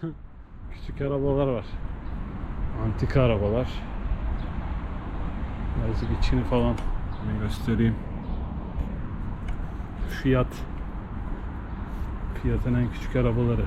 Küçük arabalar var. Antika arabalar. Birazcık içini falan göstereyim. Fiyat. Fiyatın en küçük arabaları.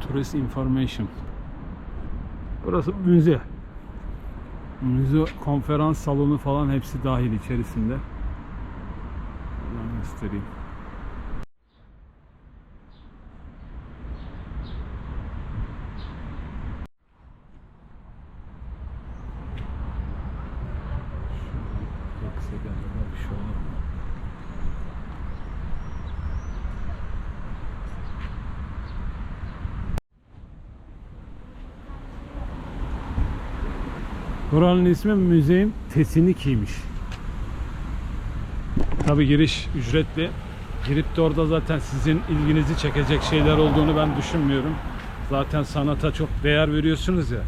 Tourist Information. Burası müze. Müze konferans salonu falan hepsi dahil içerisinde. Göstereyim. Şey? Buranın ismi Müzeyim Tesiniki'ymiş. Tabi giriş ücretli. Girip de orada zaten sizin ilginizi çekecek şeyler olduğunu ben düşünmüyorum. Zaten sanata çok değer veriyorsunuz ya.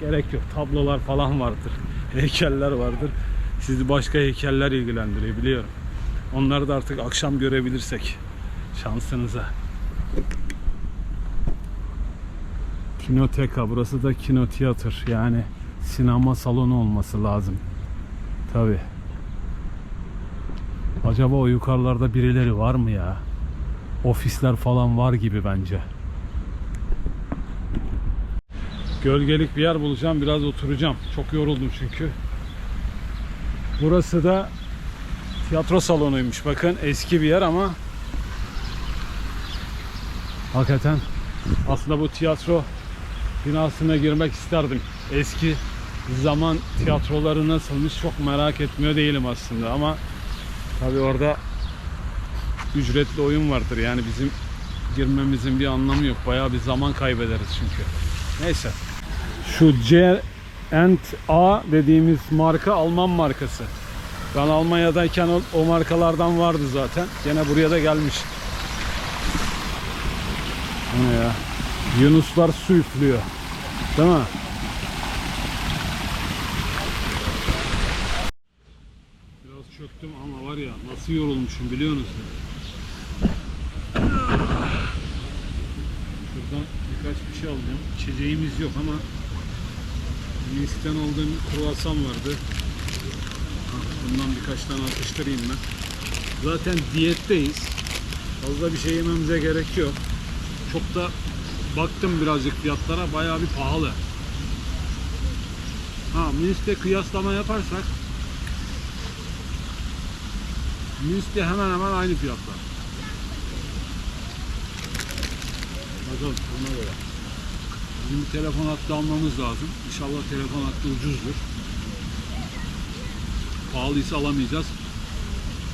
Gerek yok. Tablolar falan vardır. Heykeller vardır. Sizi başka heykeller ilgilendiriyor biliyorum. Onları da artık akşam görebilirsek şansınıza. Kinoteka. Burası da kinotiyatr. Yani sinema salonu olması lazım. Tabi. Acaba o yukarılarda birileri var mı ya? Ofisler falan var gibi bence. Gölgelik bir yer bulacağım. Biraz oturacağım. Çok yoruldum çünkü. Burası da tiyatro salonuymuş. Bakın eski bir yer ama hakikaten aslında bu tiyatro binasına girmek isterdim. Eski zaman tiyatroları nasılmış çok merak etmiyor değilim aslında ama tabi orada ücretli oyun vardır. Yani bizim girmemizin bir anlamı yok. Bayağı bir zaman kaybederiz çünkü. Neyse. Şu C A dediğimiz marka Alman markası. Ben Almanya'dayken o, o markalardan vardı zaten. Gene buraya da gelmiş. O ne ya? Yunuslar su üflüyor. Değil mi? Çöktüm ama var ya nasıl yorulmuşum biliyor musun? Şuradan birkaç bir şey alacağım. İçeceğimiz yok ama Nice'den aldığım kruvasan vardı. Bundan birkaç tane atıştırayım ben. Zaten diyetteyiz. Fazla bir şey yememize gerek yok. Çok da baktım birazcık fiyatlara bayağı bir pahalı. Ha Minsk'te kıyaslama yaparsak Minsk'te hemen hemen aynı fiyatlar. Bakalım ona göre. Bizim telefon hattı almamız lazım. İnşallah telefon hattı ucuzdur. Pahalıysa alamayacağız.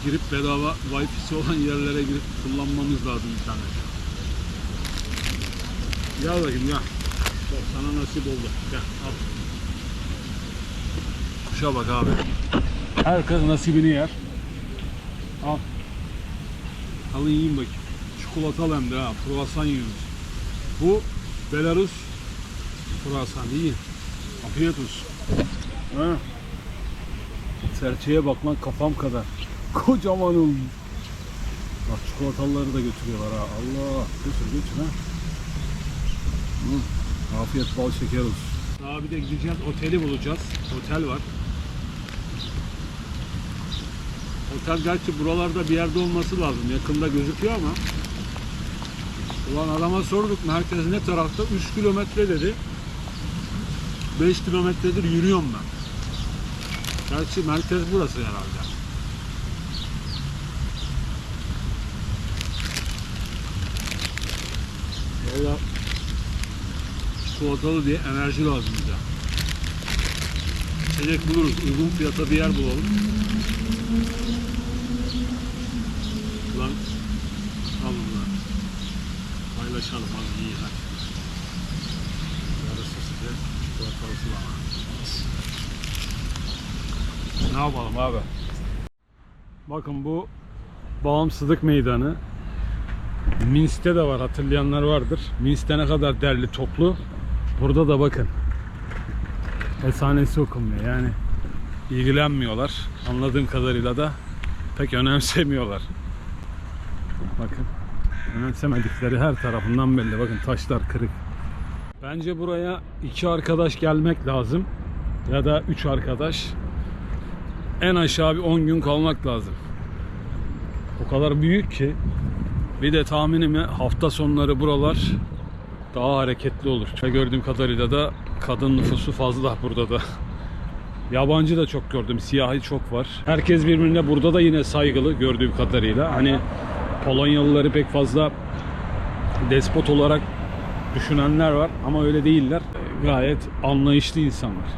Girip bedava Wi-Fi'si olan yerlere girip kullanmamız lazım internet. Gel bakayım gel. Bak sana nasip oldu. Gel al. Kuşa bak abi. Herkes nasibini yer. Al. Alın yiyin bakayım. Çikolatalı hem de ha. Kruvasan yiyoruz. Bu Belarus kruvasan. Yiyin. Afiyet olsun. Ha. Serçeye bak kafam kadar. Kocaman olmuş. Bak çikolatalıları da götürüyorlar ha. Allah. Götür götür ha. Hı. Afiyet bal şeker olsun. Daha bir de gideceğiz oteli bulacağız. Otel var. Otel gerçi buralarda bir yerde olması lazım. Yakında gözüküyor ama. Ulan adama sorduk merkez ne tarafta? 3 kilometre dedi. 5 kilometredir yürüyorum ben. Gerçi merkez burası herhalde. Valla çikolatalı diye enerji lazım bize. İçecek buluruz. Uygun fiyata bir yer bulalım. Lan al bunları. Paylaşalım az iyi hadi. Yarısı size çikolatalısı bana. Ne yapalım abi? Bakın bu Bağımsızlık Meydanı. Minsk'te de var hatırlayanlar vardır. Minsk'te ne kadar derli toplu. Burada da bakın. Esanesi okunmuyor yani. ilgilenmiyorlar. Anladığım kadarıyla da pek önemsemiyorlar. Bakın. Önemsemedikleri her tarafından belli. Bakın taşlar kırık. Bence buraya iki arkadaş gelmek lazım. Ya da üç arkadaş. En aşağı bir 10 gün kalmak lazım. O kadar büyük ki. Bir de tahminime hafta sonları buralar daha hareketli olur. Gördüğüm kadarıyla da kadın nüfusu fazla burada da. Yabancı da çok gördüm. Siyahi çok var. Herkes birbirine burada da yine saygılı gördüğüm kadarıyla. Hani Polonyalıları pek fazla despot olarak düşünenler var ama öyle değiller. Gayet anlayışlı insanlar.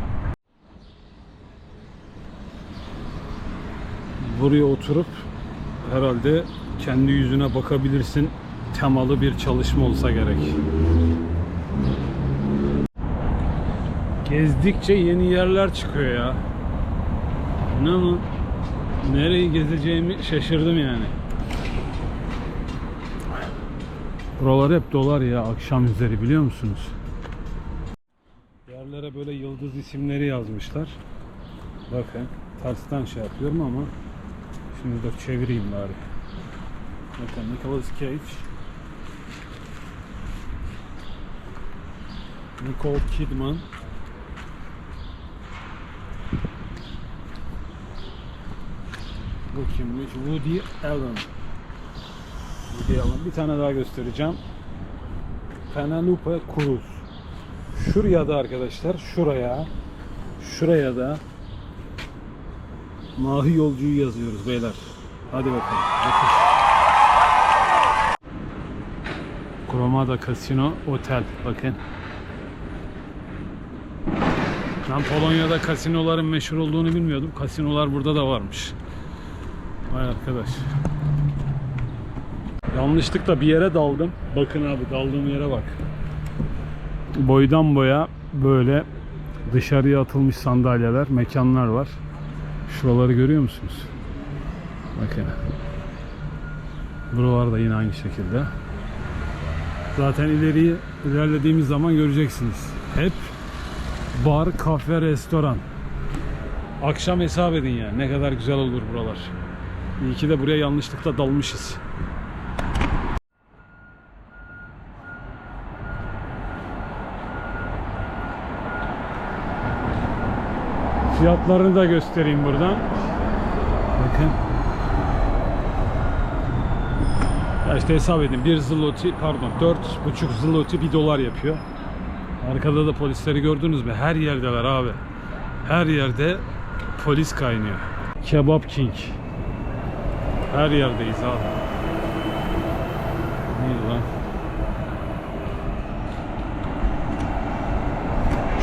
Buraya oturup herhalde kendi yüzüne bakabilirsin temalı bir çalışma olsa gerek. Gezdikçe yeni yerler çıkıyor ya. İnanın nereyi gezeceğimi şaşırdım yani. Buralar hep dolar ya akşam üzeri biliyor musunuz? Yerlere böyle yıldız isimleri yazmışlar. Bakın tersten şey yapıyorum ama şimdi de çevireyim bari. Bakın Nicolas Cage Nicole Kidman Bu kimmiş? Woody Allen. Allen. Bir tane daha göstereceğim. Penelope Cruz. Şuraya da arkadaşlar, şuraya, şuraya da Mahi Yolcu'yu yazıyoruz beyler. Hadi bakalım. Bakın. Cromada Casino Otel. Bakın. Ben Polonya'da kasinoların meşhur olduğunu bilmiyordum. Kasinolar burada da varmış. Vay arkadaş. Yanlışlıkla bir yere daldım. Bakın abi daldığım yere bak. Boydan boya böyle dışarıya atılmış sandalyeler, mekanlar var. Şuraları görüyor musunuz? Bakın. Buralar da yine aynı şekilde. Zaten ileriyi ilerlediğimiz zaman göreceksiniz. Hep bar, kafe, restoran. Akşam hesap edin ya. Ne kadar güzel olur buralar. İyi ki de buraya yanlışlıkla dalmışız. Fiyatlarını da göstereyim buradan. Bakın. Ya işte hesap edin. 1 zloty pardon 4,5 zloty 1 dolar yapıyor. Arkada da polisleri gördünüz mü? Her yerdeler abi. Her yerde polis kaynıyor. Kebap King. Her yerdeyiz abi. İyi lan.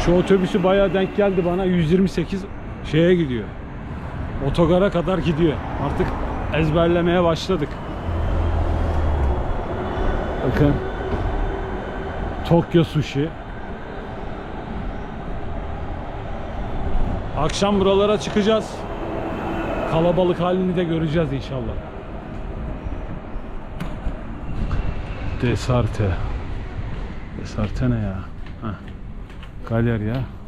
Şu otobüsü bayağı denk geldi bana. 128 şeye gidiyor. Otogara kadar gidiyor. Artık ezberlemeye başladık. Bakın. Tokyo Sushi. Akşam buralara çıkacağız. Kalabalık halini de göreceğiz inşallah. Desarte. Desarte ne ya? Heh. Galerya.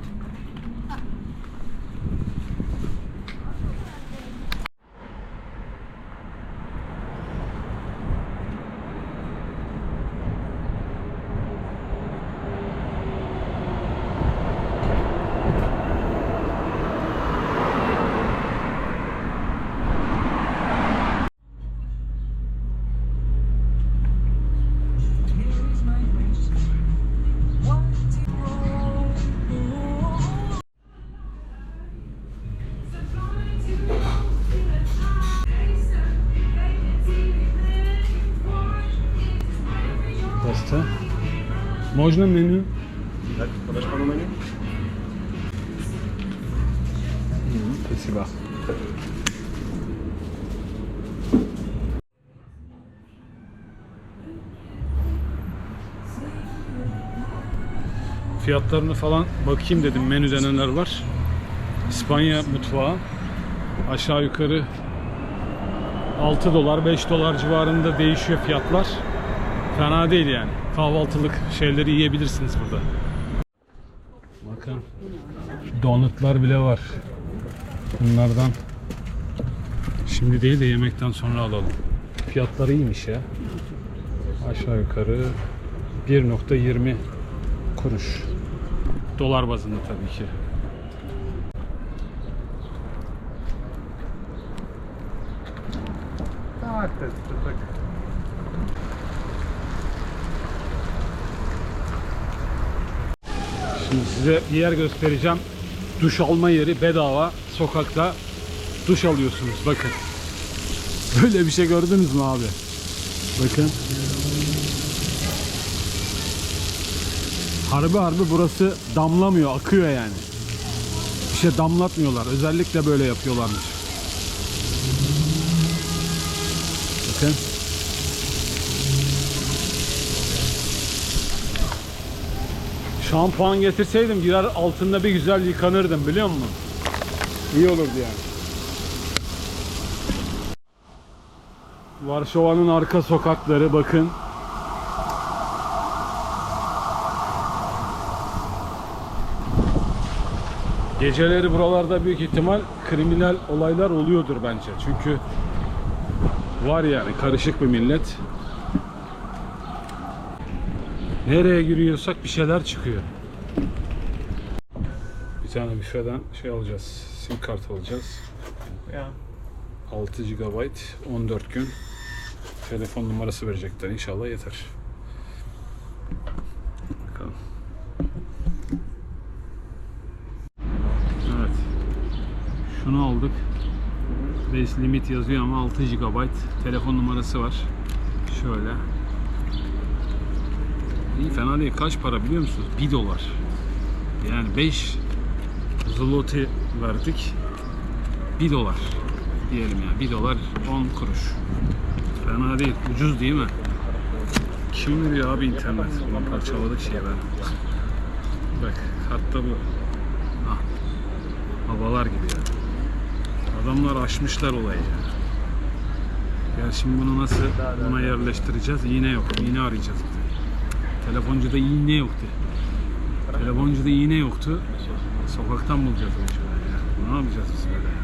Można menu? Tak, podasz panu menu? Спасибо. Fiyatlarını falan bakayım dedim menüde neler var. İspanya mutfağı aşağı yukarı 6 dolar 5 dolar civarında değişiyor fiyatlar. Fena değil yani. Kahvaltılık şeyleri yiyebilirsiniz burada. Bakın donutlar bile var. Bunlardan şimdi değil de yemekten sonra alalım. fiyatları iyiymiş ya. Aşağı yukarı 1.20 kuruş. Dolar bazında tabii ki. Size bir yer göstereceğim. Duş alma yeri bedava. Sokakta duş alıyorsunuz. Bakın. Böyle bir şey gördünüz mü abi? Bakın. Harbi harbi burası damlamıyor, akıyor yani. Bir şey damlatmıyorlar. Özellikle böyle yapıyorlarmış. Bakın. Şampuan getirseydim girer altında bir güzel yıkanırdım biliyor musun? İyi olurdu yani. Varşova'nın arka sokakları bakın. Geceleri buralarda büyük ihtimal kriminal olaylar oluyordur bence. Çünkü var yani karışık bir millet. Nereye giriyorsak bir şeyler çıkıyor. Bir tane büfeden şey alacağız. Sim kart alacağız. Ja. 6 GB 14 gün telefon numarası verecekler inşallah yeter. Bakalım. Evet. Şunu aldık. Base limit yazıyor ama 6 GB telefon numarası var. Şöyle. İyi fena değil. Kaç para biliyor musunuz? 1 dolar. Yani 5 zloty verdik. 1 dolar diyelim ya. 1 dolar 10 kuruş. Fena değil. Ucuz değil mi? Kim veriyor abi internet? Ulan parçaladık şeyi ben. Bak hatta bu. Ah. Havalar gibi ya. Adamlar aşmışlar olayı ya. Ya şimdi bunu nasıl buna yerleştireceğiz? İğne yok. İğne arayacağız. Telefoncuda iğne yoktu. Telefoncuda iğne yoktu. Sokaktan bulacağız o işi. Ne yapacağız biz böyle?